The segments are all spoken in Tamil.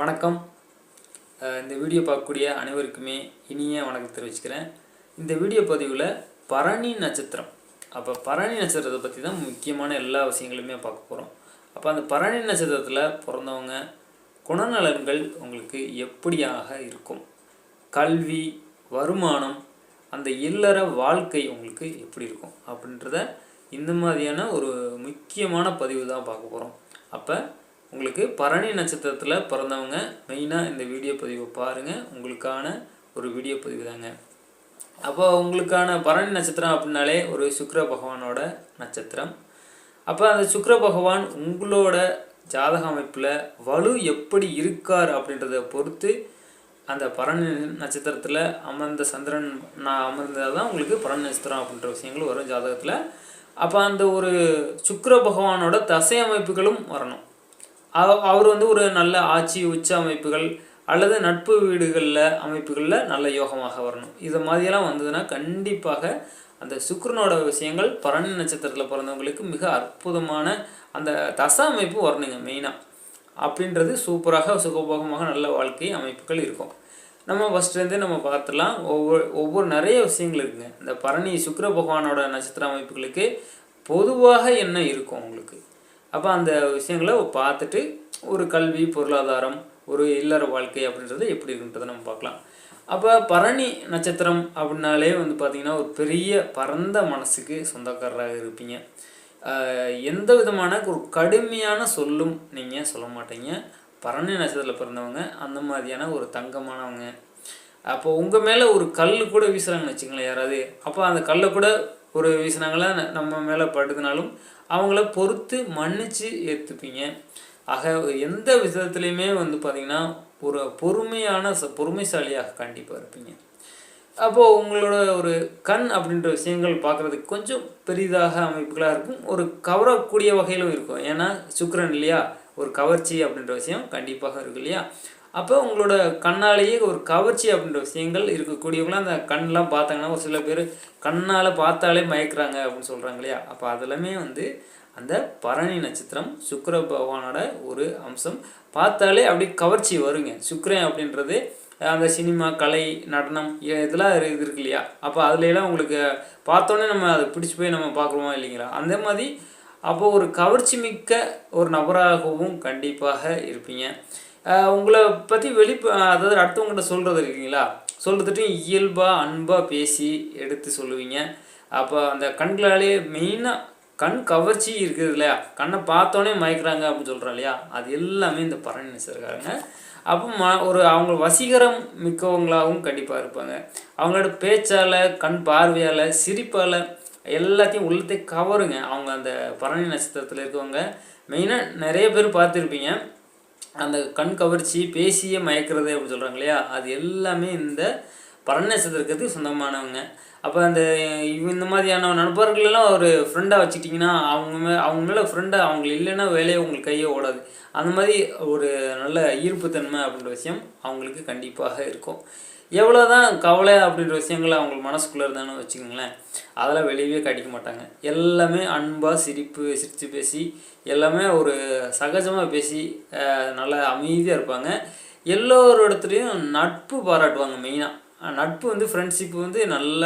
வணக்கம். இந்த வீடியோ பார்க்கக்கூடிய அனைவருக்குமே இனிய வணக்கம் தெரிவிச்சுக்கிறேன். இந்த வீடியோ பதிவில் பரணி நட்சத்திரம். அப்போ பரணி நட்சத்திரத்தை பற்றி தான் முக்கியமான எல்லா விஷயங்களுமே பார்க்க போகிறோம் அப்போ அந்த பரணி நட்சத்திரத்தில் பிறந்தவங்க குணநலன்கள் உங்களுக்கு எப்படியாக இருக்கும்? கல்வி வருமானம் அந்த இல்லற வாழ்க்கை உங்களுக்கு எப்படி இருக்கும்? அப்படின்றத இந்த மாதிரியான ஒரு முக்கியமான பதிவு தான் பார்க்க போகிறோம் அப்போ உங்களுக்கு பரணி நட்சத்திரத்தில் பிறந்தவங்க மெயினாக இந்த வீடியோ பதிவை பாருங்கள் உங்களுக்கான ஒரு வீடியோ பதிவு தாங்க. அப்போ உங்களுக்கான பரணி நட்சத்திரம் அப்படின்னாலே ஒரு சுக்கர பகவானோட நட்சத்திரம். அப்போ அந்த சுக்கர பகவான் உங்களோட ஜாதக அமைப்பில் வலு எப்படி இருக்கார் அப்படின்றத பொறுத்து அந்த பரணி நட்சத்திரத்தில் அமர்ந்த சந்திரன் நான் அமர்ந்தால் தான் உங்களுக்கு பரணி நட்சத்திரம் அப்படின்ற விஷயங்கள் வரும் ஜாதகத்தில். அப்போ அந்த ஒரு சுக்கர பகவானோட தசை அமைப்புகளும் வரணும். அவர் வந்து ஒரு நல்ல ஆட்சி உச்ச அமைப்புகள் அல்லது நட்பு வீடுகளில் அமைப்புகளில் நல்ல யோகமாக வரணும். இது மாதிரியெல்லாம் வந்ததுன்னா கண்டிப்பாக அந்த சுக்கரனோட விஷயங்கள் பரணி நட்சத்திரத்தில் பிறந்தவங்களுக்கு மிக அற்புதமான அந்த தச அமைப்பு வரணுங்க மெயினாக அப்படின்றது சூப்பராக சுகபோகமாக நல்ல வாழ்க்கை அமைப்புகள் இருக்கும். நம்ம ஃபஸ்ட்லேருந்தே நம்ம பார்த்துலாம் ஒவ்வொரு ஒவ்வொரு நிறைய விஷயங்கள் இருக்குங்க. இந்த பரணி சுக்கர பகவானோட நட்சத்திர அமைப்புகளுக்கு பொதுவாக என்ன இருக்கும் உங்களுக்கு? அப்போ அந்த விஷயங்களை பார்த்துட்டு ஒரு கல்வி பொருளாதாரம் ஒரு இல்லற வாழ்க்கை அப்படின்றது எப்படி இருக்குன்றதை நம்ம பார்க்கலாம். அப்போ பரணி நட்சத்திரம் அப்படின்னாலே வந்து பார்த்திங்கன்னா ஒரு பெரிய பரந்த மனசுக்கு சொந்தக்காரராக இருப்பீங்க. எந்த விதமான ஒரு கடுமையான சொல்லும் நீங்கள் சொல்ல மாட்டீங்க. பரணி நட்சத்திரத்தில் பிறந்தவங்க அந்த மாதிரியான ஒரு தங்கமானவங்க. அப்போ உங்கள் மேலே ஒரு கல் கூட வீசுகிறாங்கன்னு வச்சுங்களேன் யாராவது. அப்போ அந்த கல்லை கூட ஒரு வீசுனாங்களா நம்ம மேலே படுதுனாலும் அவங்கள பொறுத்து மன்னிச்சு ஏற்றுப்பீங்க ஆக எந்த விதத்துலையுமே வந்து பார்த்திங்கன்னா ஒரு பொறுமையான ச பொறுமைசாலியாக கண்டிப்பாக இருப்பீங்க. அப்போது உங்களோட ஒரு கண் அப்படின்ற விஷயங்கள் பார்க்குறதுக்கு கொஞ்சம் பெரிதாக அமைப்புகளாக இருக்கும். ஒரு கவரக்கூடிய வகையிலும் இருக்கும். ஏன்னா சுக்கரன் இல்லையா? ஒரு கவர்ச்சி அப்படின்ற விஷயம் கண்டிப்பாக இருக்கு இல்லையா? அப்போ உங்களோட கண்ணாலேயே ஒரு கவர்ச்சி அப்படின்ற விஷயங்கள் இருக்கக்கூடியவங்களாம் அந்த கண்ணெலாம் பார்த்தாங்கன்னா ஒரு சில பேர் கண்ணால் பார்த்தாலே மயக்கிறாங்க அப்படின்னு சொல்கிறாங்க இல்லையா? அப்போ அதெல்லாமே வந்து அந்த பரணி நட்சத்திரம் சுக்கர பகவானோட ஒரு அம்சம். பார்த்தாலே அப்படியே கவர்ச்சி வருங்க. சுக்கரன் அப்படின்றது அந்த சினிமா கலை நடனம் இதெல்லாம் இது இருக்கு இல்லையா? அப்போ அதுலலாம் உங்களுக்கு பார்த்தோன்னே நம்ம அதை பிடிச்சி போய் நம்ம பார்க்குறோமா இல்லைங்களா? அந்த மாதிரி அப்போ ஒரு கவர்ச்சி மிக்க ஒரு நபராகவும் கண்டிப்பாக இருப்பீங்க. உங்களை பற்றி வெளிப்ப அதாவது அடுத்தவங்ககிட்ட சொல்கிறது இருக்கீங்களா? சொல்கிறதுட்டு இயல்பாக அன்பாக பேசி எடுத்து சொல்லுவீங்க. அப்போ அந்த கண்களாலே மெயினாக கண் கவர்ச்சி இருக்குது இல்லையா? கண்ணை பார்த்தோன்னே மயக்கிறாங்க அப்படின்னு சொல்கிறோம் இல்லையா? அது எல்லாமே இந்த பரணி நட்சத்திரக்காரங்க அப்போ ம ஒரு அவங்க வசீகரம் மிக்கவங்களாகவும் கண்டிப்பாக இருப்பாங்க. அவங்களோட பேச்சால் கண் பார்வையால் சிரிப்பால் எல்லாத்தையும் உள்ளத்தை கவருங்க. அவங்க அந்த பரணி நட்சத்திரத்தில் இருக்கவங்க. மெயினாக நிறைய பேர் பார்த்துருப்பீங்க. அந்த கண் கவர்ச்சி பேசியே மயக்கிறது அப்படின்னு சொல்கிறாங்க இல்லையா? அது எல்லாமே இந்த பரணி நட்சத்திரத்துக்கு சொந்தமானவங்க. அப்போ அந்த இந்த மாதிரியான நண்பர்கள் எல்லாம் ஒரு ஃப்ரெண்டாக வச்சுக்கிட்டிங்கன்னா அவங்க மே அவங்க மேலே ஃப்ரெண்டாக அவங்க இல்லைன்னா வேலையை உங்களுக்கு கையே ஓடாது. அந்த மாதிரி ஒரு நல்ல ஈர்ப்புத்தன்மை அப்படின்ற விஷயம் அவங்களுக்கு கண்டிப்பாக இருக்கும். எவ்வளோ தான் கவலை அப்படின்ற விஷயங்கள் அவங்க மனசுக்குள்ளே இருந்தாலும் வச்சுக்கோங்களேன் அதெல்லாம் வெளியவே காட்டிக்க மாட்டாங்க. எல்லாமே அன்பாக சிரிப்பு சிரித்து பேசி எல்லாமே ஒரு சகஜமாக பேசி நல்லா அமைதியாக இருப்பாங்க. எல்லோரிடத்துலையும் நட்பு பாராட்டுவாங்க மெயினாக நட்பு வந்து ஃப்ரெண்ட்ஷிப் வந்து நல்ல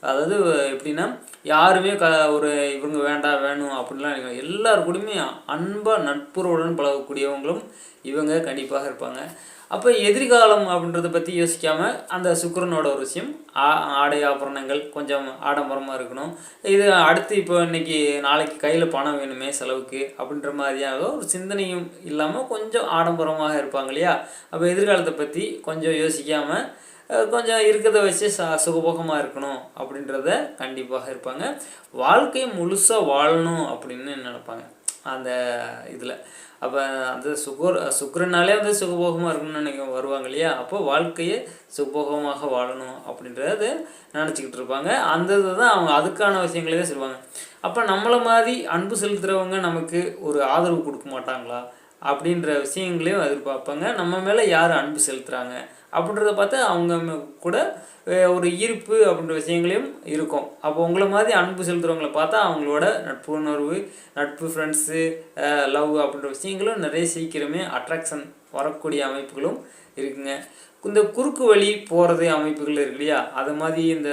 அதாவது எப்படின்னா யாருமே க ஒரு இவங்க வேண்டாம் வேணும் அப்படின்லாம் நினைக்க எல்லார் கூடயுமே அன்பாக நட்புறவுடன் பழகக்கூடியவங்களும் இவங்க கண்டிப்பாக இருப்பாங்க. அப்போ எதிர்காலம் அப்படின்றத பற்றி யோசிக்காமல் அந்த சுக்கரனோட ஒரு விஷயம் ஆ- ஆடை ஆபரணங்கள் கொஞ்சம் ஆடம்பரமாக இருக்கணும். இது அடுத்து இப்போ இன்னைக்கு நாளைக்கு கையில் பணம் வேணுமே செலவுக்கு அப்படின்ற மாதிரியாக ஒரு சிந்தனையும் இல்லாமல் கொஞ்சம் ஆடம்பரமாக இருப்பாங்க இல்லையா? அப்போ எதிர்காலத்தை பற்றி கொஞ்சம் யோசிக்காமல் கொஞ்சம் இருக்கிறத வச்சு ச சுகபோகமாக இருக்கணும் அப்படின்றத கண்டிப்பாக இருப்பாங்க. வாழ்க்கை முழுசாக வாழணும் அப்படின்னு நினைப்பாங்க. அந்த இதில். அப்போ அந்த சுகர் சுக்கரனாலே வந்து சுகபோகமாக இருக்கணும்னு நினைக்க வருவாங்க இல்லையா? அப்போ வாழ்க்கையை சுகபோகமாக வாழணும் அப்படின்றத நினச்சிக்கிட்டு இருப்பாங்க. அந்த இதை தான் அவங்க அதுக்கான விஷயங்களே தான் சொல்லுவாங்க. அப்போ நம்மளை மாதிரி அன்பு செலுத்துகிறவங்க நமக்கு ஒரு ஆதரவு கொடுக்க மாட்டாங்களா? அப்படின்ற விஷயங்களையும் எதிர்பார்ப்பாங்க. நம்ம மேலே யார் அன்பு செலுத்துகிறாங்க அப்படின்றத பார்த்து அவங்க கூட ஒரு ஈர்ப்பு அப்படின்ற விஷயங்களையும் இருக்கும். அப்போ உங்களை மாதிரி அன்பு செலுத்துகிறவங்களை பார்த்தா அவங்களோட நட்பு உணர்வு நட்பு ஃப்ரெண்ட்ஸு லவ் அப்படின்ற விஷயங்களும் நிறைய சீக்கிரமே அட்ராக்ஷன் வரக்கூடிய அமைப்புகளும் இருக்குங்க. இந்த குறுக்கு வழி போகிறது அமைப்புகள் இருக்கு இல்லையா? அது மாதிரி இந்த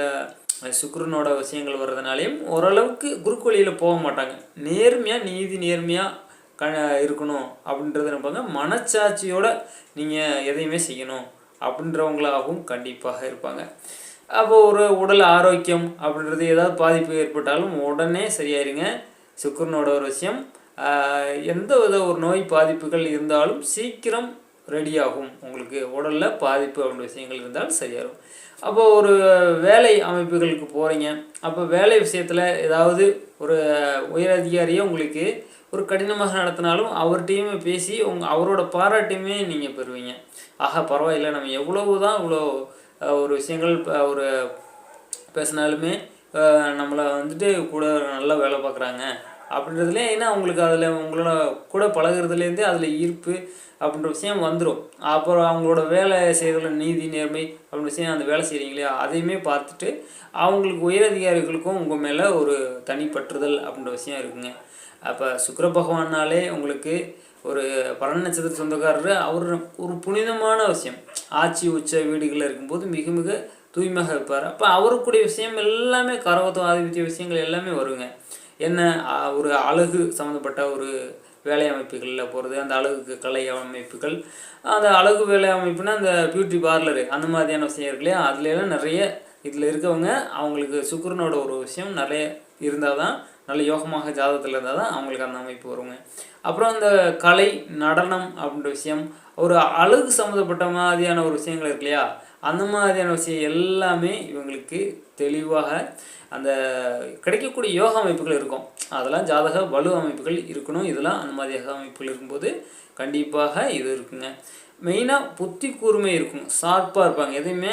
சுக்கரனோட விஷயங்கள் வர்றதுனாலையும் ஓரளவுக்கு குறுக்கு வழியில் போக மாட்டாங்க. நேர்மையாக நீதி நேர்மையாக க இருக்கணும் அப்படின்றத நினைப்பாங்க மனச்சாட்சியோட நீங்கள் எதையுமே செய்யணும். அப்படின்றவங்களாகவும் கண்டிப்பாக இருப்பாங்க. அப்போ ஒரு உடல் ஆரோக்கியம் அப்படின்றது ஏதாவது பாதிப்பு ஏற்பட்டாலும் உடனே சரியாயிருங்க. சுக்கரனோட ஒரு விஷயம். எந்த வித ஒரு நோய் பாதிப்புகள் இருந்தாலும் சீக்கிரம் ரெடியாகும். உங்களுக்கு உடலில் பாதிப்பு அப்படின்ற விஷயங்கள் இருந்தால் சரியாகும் அப்போ ஒரு வேலை அமைப்புகளுக்கு போகிறீங்க அப்போ வேலை விஷயத்தில் ஏதாவது ஒரு உயரதிகாரியே உங்களுக்கு ஒரு கடினமாக நடத்தினாலும் அவர்கிட்டையுமே பேசி உங் அவரோட பாராட்டையுமே நீங்கள் பெறுவீங்க. ஆஹா பரவாயில்லை நம்ம எவ்வளவு தான் இவ்வளோ ஒரு விஷயங்கள் ஒரு பேசினாலுமே நம்மளை வந்துட்டு கூட நல்லா வேலை பார்க்குறாங்க. அப்படின்றதுலே ஏன்னா உங்களுக்கு அதில் உங்களோட கூட பழகிறதுலேருந்தே அதில் ஈர்ப்பு அப்படின்ற விஷயம் வந்துடும் அப்புறம் அவங்களோட வேலை செய்கிறதுல நீதி நேர்மை அப்படின்ற விஷயம் அந்த வேலை செய்கிறீங்களே அதையுமே பார்த்துட்டு அவங்களுக்கு உயரதிகாரிகளுக்கும் உங்கள் மேலே ஒரு தனிப்பற்றுதல் அப்படின்ற விஷயம் இருக்குங்க. அப்போ சுக்கர பகவானாலே உங்களுக்கு ஒரு பலன் நட்சத்திர சொந்தக்காரர். அவர் ஒரு புனிதமான விஷயம். ஆட்சி உச்ச வீடுகளில் இருக்கும்போது மிக மிக தூய்மையாக இருப்பார். அப்போ அவருக்குடைய விஷயம் எல்லாமே கரகத்துவம் ஆதிபத்திய விஷயங்கள் எல்லாமே வருங்க. என்ன ஒரு அழகு சம்மந்தப்பட்ட ஒரு வேலை அமைப்புகளில் போகிறது அந்த அழகுக்கு கலை அமைப்புகள் அந்த அழகு வேலை அமைப்புனா அந்த பியூட்டி பார்லரு அந்த மாதிரியான விஷயம் இருக்கு இல்லையா? அதுல நிறைய இதில் இருக்கவங்க அவங்களுக்கு சுக்கரனோட ஒரு விஷயம் நிறைய இருந்தால் தான் நல்ல யோகமாக ஜாதகத்தில் இருந்தால் தான் அவங்களுக்கு அந்த அமைப்பு வருங்க. அப்புறம் அந்த கலை நடனம் அப்படின்ற விஷயம் ஒரு அழகு சம்மந்தப்பட்ட மாதிரியான ஒரு விஷயங்கள் இருக்கு இல்லையா? அந்த மாதிரியான விஷயம் எல்லாமே இவங்களுக்கு தெளிவாக அந்த கிடைக்கக்கூடிய யோக அமைப்புகள் இருக்கும். அதெல்லாம் ஜாதக வலு அமைப்புகள் இருக்கணும். இதெல்லாம் அந்த மாதிரி யோக அமைப்புகள் இருக்கும்போது கண்டிப்பாக இது இருக்குங்க. மெயினாக புத்தி கூர்மை இருக்கும். ஷார்ப்பாக இருப்பாங்க. எதையுமே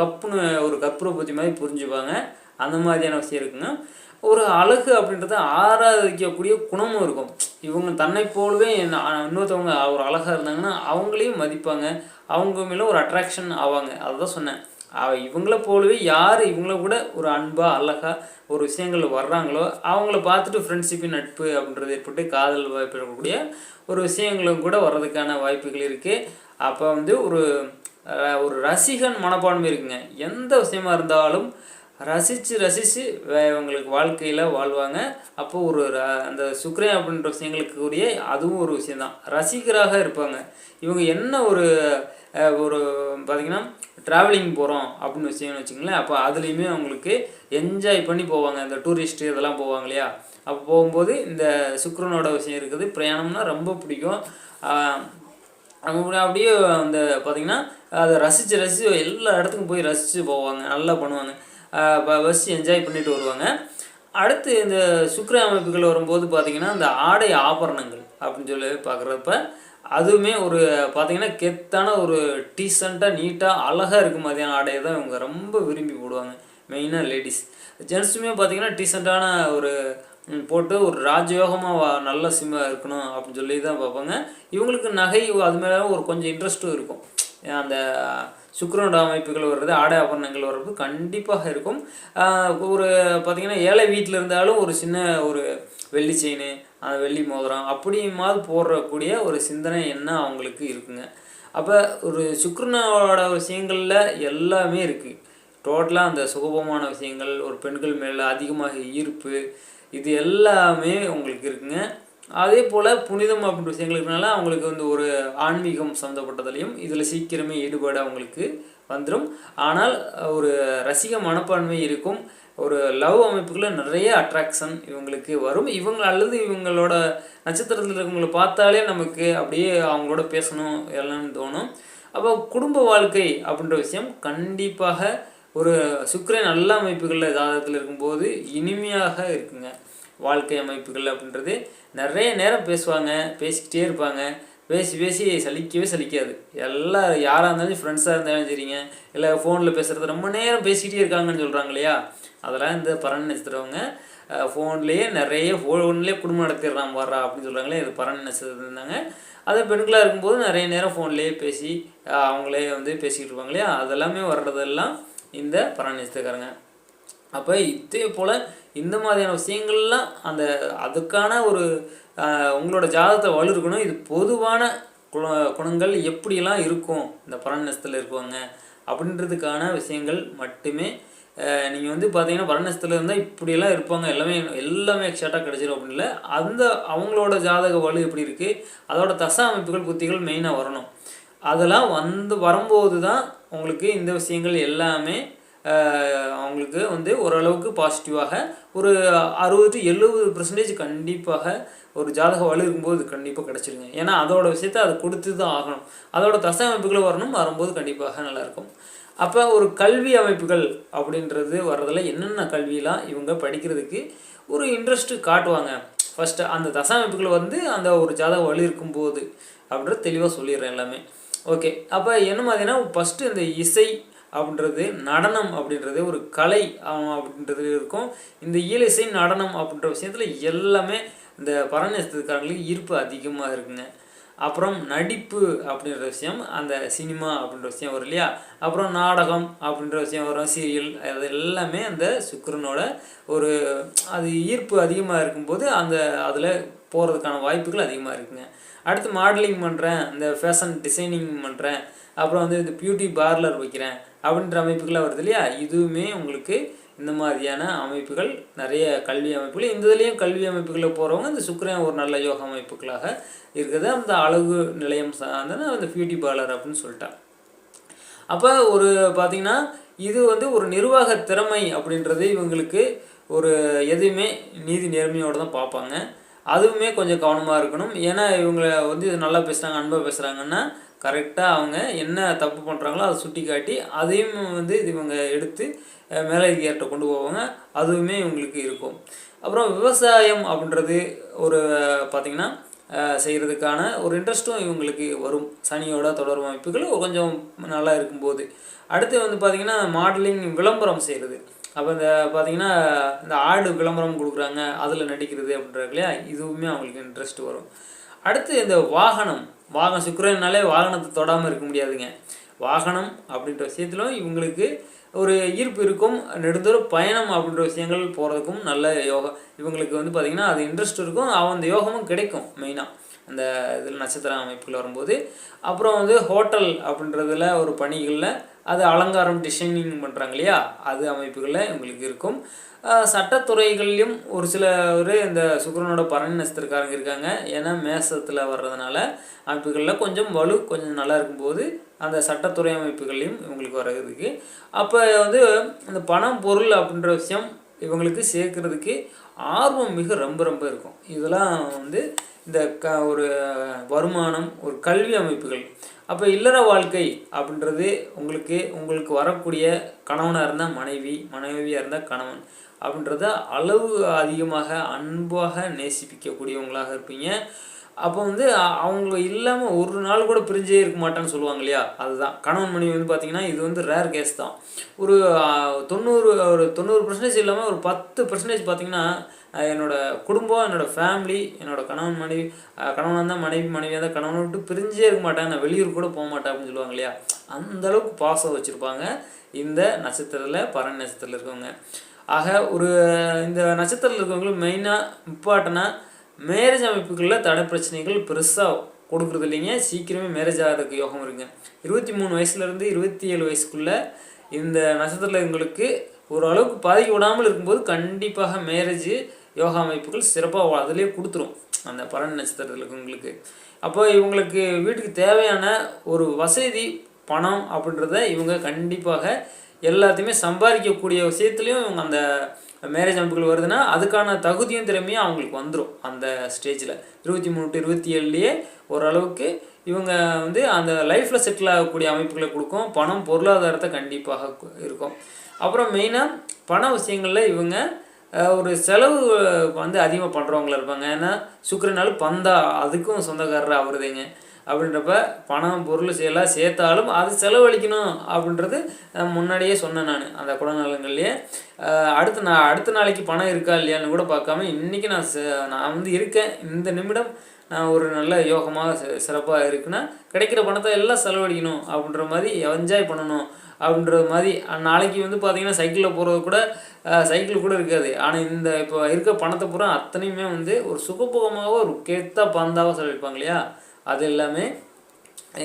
கப்புன்னு ஒரு கற்பூர புத்தி மாதிரி புரிஞ்சுப்பாங்க. அந்த மாதிரியான விஷயம் இருக்குங்க. ஒரு அழகு அப்படின்றத ஆராதிக்கக்கூடிய குணமும் இருக்கும். இவங்க தன்னை போலவே இன்னொருத்தவங்க ஒரு அழகாக இருந்தாங்கன்னா அவங்களையும் மதிப்பாங்க. அவங்க மேலே ஒரு அட்ராக்ஷன் ஆவாங்க. அதுதான் சொன்னேன். அவ- இவங்கள போலவே யார் இவங்கள கூட ஒரு அன்பாக அழகாக ஒரு விஷயங்கள் வர்றாங்களோ அவங்கள பார்த்துட்டு ஃப்ரெண்ட்ஷிப்பின் நட்பு அப்படின்றது ஏற்பட்டு காதல் வாய்ப்பு இருக்கக்கூடிய ஒரு விஷயங்களும் கூட வர்றதுக்கான வாய்ப்புகள் இருக்குது அப்போ வந்து ஒரு ஒரு ரசிகன் மனப்பான்மை இருக்குங்க. எந்த விஷயமா இருந்தாலும் ரசித்து ரசித்து இவங்களுக்கு வாழ்க்கையில் வாழ்வாங்க. அப்போ ஒரு அந்த சுக்ரன் அப்படின்ற விஷயங்களுக்கு கூடிய அதுவும் ஒரு விஷயந்தான் ரசிகராக இருப்பாங்க. இவங்க என்ன ஒரு ஒரு பார்த்திங்கன்னா ட்ராவலிங் போகிறோம் அப்படின்னு விஷயம்னு வச்சுங்களேன் அப்போ அதுலேயுமே அவங்களுக்கு என்ஜாய் பண்ணி போவாங்க. இந்த டூரிஸ்ட்டு இதெல்லாம் போவாங்க இல்லையா? அப்போ போகும்போது இந்த சுக்ரனோட விஷயம் இருக்குது. பிரயாணம்னா ரொம்ப பிடிக்கும். அவங்க அப்படியே அந்த பார்த்திங்கன்னா அதை ரசித்து ரசித்து எல்லா இடத்துக்கும் போய் ரசித்து போவாங்க. நல்லா பண்ணுவாங்க. பஸ் என்ஜாய் பண்ணிட்டு வருவாங்க. அடுத்து இந்த சுக்கர அமைப்புகள் வரும்போது பார்த்திங்கன்னா இந்த ஆடை ஆபரணங்கள் அப்படின்னு சொல்லி பார்க்குறப்ப அதுவுமே ஒரு பார்த்திங்கன்னா கெத்தான ஒரு டீசெண்டாக நீட்டாக அழகாக இருக்க மாதிரியான ஆடையை தான் இவங்க ரொம்ப விரும்பி போடுவாங்க. மெயினாக லேடிஸ் ஜென்ஸுமே பார்த்திங்கன்னா டீசெண்டான ஒரு போட்டு ஒரு ராஜயோகமாக வா நல்ல சிம்மாக இருக்கணும் அப்படின்னு சொல்லி தான் பார்ப்பாங்க. இவங்களுக்கு நகை அது மேலே ஒரு கொஞ்சம் இன்ட்ரெஸ்ட்டும் இருக்கும். அந்த சுக்கரனோட அமைப்புகள் வர்றது ஆடை ஆபரணங்கள் வர்றது கண்டிப்பாக இருக்கும். ஒரு பார்த்திங்கன்னா ஏழை வீட்டில் இருந்தாலும் ஒரு சின்ன ஒரு வெள்ளி செயின் அந்த வெள்ளி மோதிரம் அப்படியுமாவது போடுறக்கூடிய ஒரு சிந்தனை என்ன அவங்களுக்கு இருக்குங்க. அப்போ ஒரு சுக்கிரனோட விஷயங்களில் எல்லாமே இருக்குது டோட்டலாக அந்த சுகபமான விஷயங்கள் ஒரு பெண்கள் மேலே அதிகமாக ஈர்ப்பு இது எல்லாமே உங்களுக்கு இருக்குங்க. அதே போல் புனிதம் அப்படின்ற விஷயங்கள் இருக்கனால அவங்களுக்கு வந்து ஒரு ஆன்மீகம் சம்மந்தப்பட்டதுலையும் இதில் சீக்கிரமே ஈடுபாடு அவங்களுக்கு வந்துடும் ஆனால் ஒரு ரசிக மனப்பான்மை இருக்கும். ஒரு லவ் அமைப்புகளில் நிறைய அட்ராக்ஷன் இவங்களுக்கு வரும். இவங்க அல்லது இவங்களோட நட்சத்திரத்தில் இருக்கவங்களை பார்த்தாலே நமக்கு அப்படியே அவங்களோட பேசணும் எல்லாம்னு தோணும். அப்போ குடும்ப வாழ்க்கை அப்படின்ற விஷயம் கண்டிப்பாக ஒரு சுக்கிரன் நல்ல அமைப்புகளில் ஜாதகத்தில் இருக்கும்போது இனிமையாக இருக்குங்க. வாழ்க்கை அமைப்புகள் அப்படின்றது நிறைய நேரம் பேசுவாங்க பேசிக்கிட்டே இருப்பாங்க. பேசி பேசி சலிக்கவே சலிக்காது. எல்லா யாராக இருந்தாலும் ஃப்ரெண்ட்ஸாக இருந்தாலும் சரிங்க. இல்லை ஃபோனில் பேசுகிறது ரொம்ப நேரம் பேசிக்கிட்டே இருக்காங்கன்னு சொல்கிறாங்க இல்லையா? அதெல்லாம் இந்த பரண நட்சத்திரவங்க ஃபோன்லேயே நிறைய ஃபோன்லேயே குடும்பம் நடத்திடுறான் வர்றா அப்படின்னு சொல்கிறாங்களே இது பரணி நட்சத்திரம் இருந்தாங்க. அதே பெண்களாக இருக்கும்போது நிறைய நேரம் ஃபோன்லேயே பேசி அவங்களே வந்து பேசிக்கிட்டு இருப்பாங்க இல்லையா? அதெல்லாமே வர்றதெல்லாம் இந்த பரணி நட்சத்திரக்காரங்க. அப்போ இதே போல் இந்த மாதிரியான விஷயங்கள்லாம் அந்த அதுக்கான ஒரு உங்களோட ஜாதகத்தை வலு இருக்கணும் இது பொதுவான குண குணங்கள் எப்படியெல்லாம் இருக்கும்? இந்த பரணஸ்தத்தில் இருக்குவாங்க அப்படின்றதுக்கான விஷயங்கள் மட்டுமே நீங்கள் வந்து பார்த்தீங்கன்னா பரணஸ்தத்தில் இருந்தால் இப்படியெல்லாம் இருப்பாங்க. எல்லாமே எல்லாமே எக்ஸாக்டாக கிடச்சிரும் அப்படின்னு இல்லை. அந்த அவங்களோட ஜாதக வலு எப்படி இருக்குது அதோட தச அமைப்புகள் புத்திகள் மெயினாக வரணும். அதெல்லாம் வந்து வரும்போது தான் உங்களுக்கு இந்த விஷயங்கள் எல்லாமே அவங்களுக்கு வந்து ஓரளவுக்கு பாசிட்டிவாக ஒரு அறுபது எழுபது பர்சன்டேஜ் கண்டிப்பாக ஒரு ஜாதக வலு இருக்கும்போது கண்டிப்பாக கிடச்சிருங்க. ஏன்னா அதோட விஷயத்த அது கொடுத்து தான் ஆகணும். அதோட தசை அமைப்புகளை வரணும் வரும்போது கண்டிப்பாக நல்லாயிருக்கும். அப்போ ஒரு கல்வி அமைப்புகள் அப்படின்றது வர்றதில் என்னென்ன கல்வியெலாம் இவங்க படிக்கிறதுக்கு ஒரு இன்ட்ரெஸ்ட்டு காட்டுவாங்க. ஃபஸ்ட்டு அந்த தசை அமைப்புகள் வந்து அந்த ஒரு ஜாதக வலு இருக்கும்போது அப்படின்றது தெளிவாக சொல்லிடுறேன் எல்லாமே. ஓகே அப்போ என்ன மாதிரினா ஃபஸ்ட்டு இந்த இசை அப்படின்றது நடனம் அப்படின்றது ஒரு கலை அப்படின்றது இருக்கும். இந்த இயலிசை நடனம் அப்படின்ற விஷயத்தில் எல்லாமே இந்த பரநேசத்துக்காரங்களுக்கு ஈர்ப்பு அதிகமாக இருக்குங்க. அப்புறம் நடிப்பு அப்படின்ற விஷயம் அந்த சினிமா அப்படின்ற விஷயம் வரும் இல்லையா? அப்புறம் நாடகம் அப்படின்ற விஷயம் வரும் சீரியல் அது எல்லாமே அந்த சுக்கரனோட ஒரு அது ஈர்ப்பு அதிகமாக இருக்கும்போது அந்த அதில் போகிறதுக்கான வாய்ப்புகள் அதிகமாக இருக்குங்க. அடுத்து மாடலிங் பண்ணுறேன் இந்த ஃபேஷன் டிசைனிங் பண்ணுறேன் அப்புறம் வந்து இந்த பியூட்டி பார்லர் வைக்கிறேன். அப்படின்ற அமைப்புகளாக வருது இல்லையா? இதுவுமே உங்களுக்கு இந்த மாதிரியான அமைப்புகள் நிறைய கல்வி அமைப்புகள் இந்த இதுலேயும் கல்வி அமைப்புகளில் போகிறவங்க இந்த சுக்கரன் ஒரு நல்ல யோக அமைப்புகளாக இருக்குது. அந்த அழகு நிலையம் சார்ந்த அந்த பியூட்டி பார்லர் அப்படின்னு சொல்லிட்டான் அப்போ ஒரு பார்த்திங்கன்னா இது வந்து ஒரு நிர்வாக திறமை அப்படின்றது இவங்களுக்கு ஒரு எதுவுமே நீதி நேர்மையோடு தான் பார்ப்பாங்க. அதுவுமே கொஞ்சம் கவனமாக இருக்கணும். ஏன்னா இவங்களை வந்து இது நல்லா பேசுகிறாங்க அன்பாக பேசுகிறாங்கன்னா கரெக்டாக அவங்க என்ன தப்பு பண்ணுறாங்களோ அதை சுட்டி காட்டி அதையும் வந்து இது இவங்க எடுத்து மேலதிகாரிட்ட கொண்டு போவாங்க. அதுவுமே இவங்களுக்கு இருக்கும். அப்புறம் விவசாயம் அப்படின்றது ஒரு பார்த்திங்கன்னா செய்கிறதுக்கான ஒரு இன்ட்ரெஸ்ட்டும் இவங்களுக்கு வரும். சனியோட தொடர் அமைப்புகள் கொஞ்சம் நல்லா இருக்கும்போது. அடுத்து வந்து பார்த்திங்கன்னா மாடலிங் விளம்பரம் செய்கிறது அப்போ இந்த பார்த்திங்கன்னா இந்த ஆடு விளம்பரம் கொடுக்குறாங்க அதில் நடிக்கிறது அப்படின்றது இல்லையா? இதுவுமே அவங்களுக்கு இன்ட்ரெஸ்ட் வரும். அடுத்து இந்த வாகனம். வாகனம் சுக்கரனாலே வாகனத்தை தொடாமல் இருக்க முடியாதுங்க. வாகனம் அப்படின்ற விஷயத்திலும் இவங்களுக்கு ஒரு ஈர்ப்பு இருக்கும். நெடுந்தூர பயணம் அப்படின்ற விஷயங்கள் போகிறதுக்கும் நல்ல யோகம் இவங்களுக்கு வந்து பார்த்திங்கன்னா அது இன்ட்ரெஸ்ட் இருக்கும். அவன் அந்த யோகமும் கிடைக்கும் மெயினாக அந்த இதில் நட்சத்திர அமைப்புகள் வரும்போது. அப்புறம் வந்து ஹோட்டல் அப்படின்றதுல ஒரு பணிகளில் அது அலங்காரம் டிசைனிங் பண்ணுறாங்க இல்லையா? அது அமைப்புகளில் இவங்களுக்கு இருக்கும். சட்டத்துறைகள்லையும் ஒரு சில ஒரு இந்த சுக்கரனோட பரணி நட்சத்திரக்காரங்க இருக்காங்க. ஏன்னா மேசத்தில் வர்றதுனால அமைப்புகளில் கொஞ்சம் வலு கொஞ்சம் நல்லா இருக்கும்போது அந்த சட்டத்துறை அமைப்புகள்லையும் இவங்களுக்கு வர்றதுக்கு. அப்போ வந்து இந்த பணம் பொருள் அப்படின்ற விஷயம் இவங்களுக்கு சேர்க்கறதுக்கு ஆர்வம் மிக ரொம்ப ரொம்ப இருக்கும். இதெல்லாம் வந்து இந்த க ஒரு வருமானம் ஒரு கல்வி அமைப்புகள். அப்போ இல்லற வாழ்க்கை அப்படின்றது உங்களுக்கு உங்களுக்கு வரக்கூடிய கணவனாக இருந்தால் மனைவி மனைவியாக இருந்தால் கணவன் அப்படின்றத அளவு அதிகமாக அன்பாக நேசிப்பிக்கக்கூடியவங்களாக இருப்பீங்க. அப்போ வந்து அவங்க இல்லாமல் ஒரு நாள் கூட பிரிஞ்சே இருக்க மாட்டான்னு சொல்லுவாங்க இல்லையா? அதுதான். கணவன் மனைவி வந்து பார்த்தீங்கன்னா இது வந்து ரேர் கேஸ் தான். ஒரு தொண்ணூறு ஒரு தொண்ணூறு பர்சன்டேஜ் இல்லாமல் ஒரு பத்து பர்சன்டேஜ் பார்த்தீங்கன்னா என்னோட குடும்பம் என்னோட ஃபேமிலி என்னோட கணவன் மனைவி கணவனாக இருந்தால் மனைவி மனைவியாக இருந்தால் கணவனை விட்டு பிரிஞ்சே இருக்க மாட்டேன் நான் வெளியூர் கூட போக மாட்டேன் அப்படின்னு சொல்லுவாங்க இல்லையா? அந்த அளவுக்கு பாசம் வச்சுருப்பாங்க இந்த நட்சத்திரத்தில் பரணி நட்சத்திரத்தில் இருக்கவங்க. ஆக ஒரு இந்த நட்சத்திரத்தில் இருக்கவங்களுக்கு மெயினாக இம்பார்ட்டனாக மேரேஜ் அமைப்புகளில் தடை பிரச்சனைகள் பெருசாக கொடுக்குறது இல்லைங்க. சீக்கிரமே மேரேஜ் ஆகிறதுக்கு யோகம் இருக்குங்க. இருபத்தி மூணு வயசுலேருந்து இருபத்தி ஏழு வயசுக்குள்ளே இந்த நட்சத்திரத்தில் எங்களுக்கு ஓரளவுக்கு பாதிக்க விடாமல் இருக்கும்போது கண்டிப்பாக மேரேஜ் யோகா அமைப்புகள் சிறப்பாக அதிலே கொடுத்துரும். அந்த பலன் நட்சத்திரத்தில் உங்களுக்கு அப்போ இவங்களுக்கு வீட்டுக்கு தேவையான ஒரு வசதி பணம் அப்படின்றத இவங்க கண்டிப்பாக எல்லாத்தையுமே சம்பாதிக்கக்கூடிய விஷயத்துலையும் இவங்க அந்த மேரேஜ் அமைப்புகள் வருதுன்னா அதுக்கான தகுதியும் திறமையும் அவங்களுக்கு வந்துடும் அந்த ஸ்டேஜில் இருபத்தி மூணு டு இருபத்தி ஏழுலேயே ஓரளவுக்கு இவங்க வந்து அந்த லைஃப்பில் செட்டில் ஆகக்கூடிய அமைப்புகளை கொடுக்கும். பணம் பொருளாதாரத்தை கண்டிப்பாக இருக்கும். அப்புறம் மெயினாக பண விஷயங்களில் இவங்க ஒரு செலவு வந்து அதிகமாக பண்ணுறவங்களா இருப்பாங்க. ஏன்னா சுக்கரனால பந்தா அதுக்கும் சொந்தக்காரர் அவருதேங்க அப்படின்றப்ப பணம் பொருள் எல்லாம் சேர்த்தாலும் அது செலவழிக்கணும் அப்படின்றது முன்னாடியே சொன்னேன் நான் அந்த குடநலங்கள்லேயே அடுத்த நான் அடுத்த நாளைக்கு பணம் இருக்கா இல்லையான்னு கூட பார்க்காம இன்றைக்கி நான் நான் வந்து இருக்கேன். இந்த நிமிடம் ஒரு நல்ல யோகமாக சிறப்பாக இருக்குன்னா கிடைக்கிற பணத்தை எல்லாம் செலவழிக்கணும் அப்படின்ற மாதிரி என்ஜாய் பண்ணணும் அப்படின்றது மாதிரி நாளைக்கு வந்து பார்த்திங்கன்னா சைக்கிளில் போகிறது கூட சைக்கிள் கூட இருக்காது. ஆனால் இந்த இப்போ இருக்க பணத்தை பூரா அத்தனையுமே வந்து ஒரு சுகபோகமாக ஒரு கெத்தா பந்தாவாக செலவழிப்பாங்க இல்லையா? அது எல்லாமே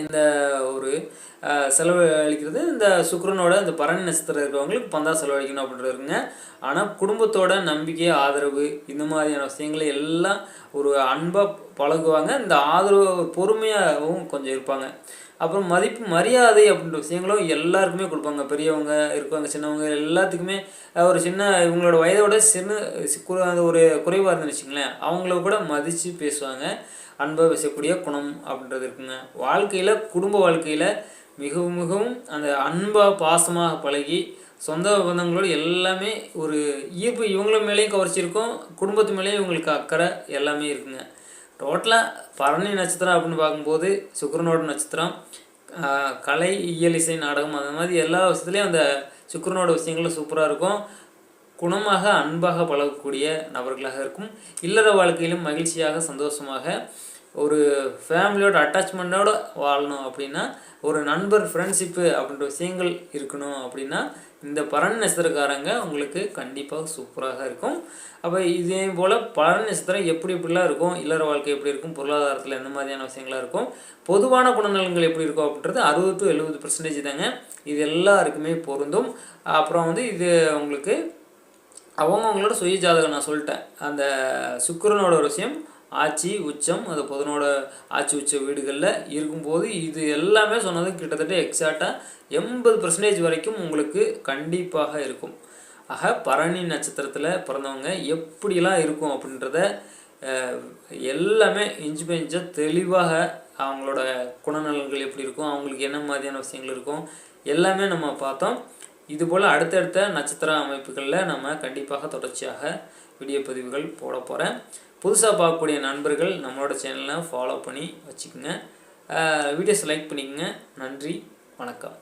இந்த ஒரு செலவழிக்கிறது இந்த சுக்கரனோட இந்த பரணி நட்சத்திரம் இருக்கிறவங்களுக்கு பந்தா செலவழிக்கணும் அப்படின்றது இருக்குங்க. ஆனால் குடும்பத்தோட நம்பிக்கை ஆதரவு இந்த மாதிரியான விஷயங்களை எல்லாம் ஒரு அன்பாக பழகுவாங்க. இந்த ஆதரவு பொறுமையாகவும் கொஞ்சம் இருப்பாங்க. அப்புறம் மதிப்பு மரியாதை அப்படின்ற விஷயங்களும் எல்லாருக்குமே கொடுப்பாங்க. பெரியவங்க இருப்பாங்க சின்னவங்க எல்லாத்துக்குமே ஒரு சின்ன இவங்களோட வயதோட சின்ன ஒரு குறைவாக இருந்துன்னு வச்சுங்களேன் அவங்கள கூட மதித்து பேசுவாங்க. அன்பாக பேசக்கூடிய குணம் அப்படின்றது இருக்குங்க. வாழ்க்கையில் குடும்ப வாழ்க்கையில் மிகவும் மிகவும் அந்த அன்பாக பாசமாக பழகி சொந்த பந்தங்களோடு எல்லாமே ஒரு ஈர்ப்பு இவங்கள மேலேயும் கவர்ச்சிருக்கும் குடும்பத்து மேலேயும் இவங்களுக்கு அக்கறை எல்லாமே இருக்குங்க. டோட்டலாக பரணி நட்சத்திரம் அப்படின்னு பார்க்கும்போது சுக்கரனோட நட்சத்திரம் கலை இயல் இசை நாடகம் அந்த மாதிரி எல்லா விஷயத்துலேயும் அந்த சுக்கரனோட விஷயங்களும் சூப்பராக இருக்கும். குணமாக அன்பாக பழகக்கூடிய நபர்களாக இருக்கும். இல்லற வாழ்க்கையிலும் மகிழ்ச்சியாக சந்தோஷமாக ஒரு ஃபேமிலியோட அட்டாச்மெண்ட்டோட வாழணும் அப்படின்னா ஒரு நண்பர் ஃப்ரெண்ட்ஷிப்பு அப்படின்ற விஷயங்கள் இருக்கணும் அப்படின்னா இந்த பரண் நட்சத்திரக்காரங்க உங்களுக்கு கண்டிப்பாக சூப்பராக இருக்கும். அப்போ இதே போல் பரண் நட்சத்திரம் எப்படி எப்படிலாம் இருக்கும் இல்லற வாழ்க்கை எப்படி இருக்கும் பொருளாதாரத்தில் எந்த மாதிரியான விஷயங்களாக இருக்கும் பொதுவான குணநலன்கள் எப்படி இருக்கும் அப்படின்றது அறுபது டு எழுபது பர்சன்டேஜ் தாங்க. இது எல்லாருக்குமே பொருந்தும். அப்புறம் வந்து இது உங்களுக்கு அவங்கவுங்களோட சுய ஜாதகம் நான் சொல்லிட்டேன். அந்த சுக்கரனோட ஒரு விஷயம் ஆட்சி உச்சம் அது புதனோட ஆட்சி உச்ச வீடுகளில் இருக்கும்போது இது எல்லாமே சொன்னது கிட்டத்தட்ட எக்ஸாக்டாக எண்பது பர்சன்டேஜ் வரைக்கும் உங்களுக்கு கண்டிப்பாக இருக்கும். ஆக பரணி நட்சத்திரத்தில் பிறந்தவங்க எப்படிலாம் இருக்கும் அப்படின்றத எல்லாமே இன்ச்சு பை இன்ச்சாக தெளிவாக அவங்களோட குணநலன்கள் எப்படி இருக்கும் அவங்களுக்கு என்ன மாதிரியான விஷயங்கள் இருக்கும் எல்லாமே நம்ம பார்த்தோம். இதுபோல் அடுத்தடுத்த நட்சத்திர அமைப்புகளில் நம்ம கண்டிப்பாக தொடர்ச்சியாக வீடியோ பதிவுகள் போட போகிறேன் புதுசாக பார்க்கக்கூடிய நண்பர்கள் நம்மளோட சேனலை ஃபாலோ பண்ணி வச்சுக்கோங்க. வீடியோஸ் லைக் பண்ணிக்கோங்க. நன்றி. வணக்கம்.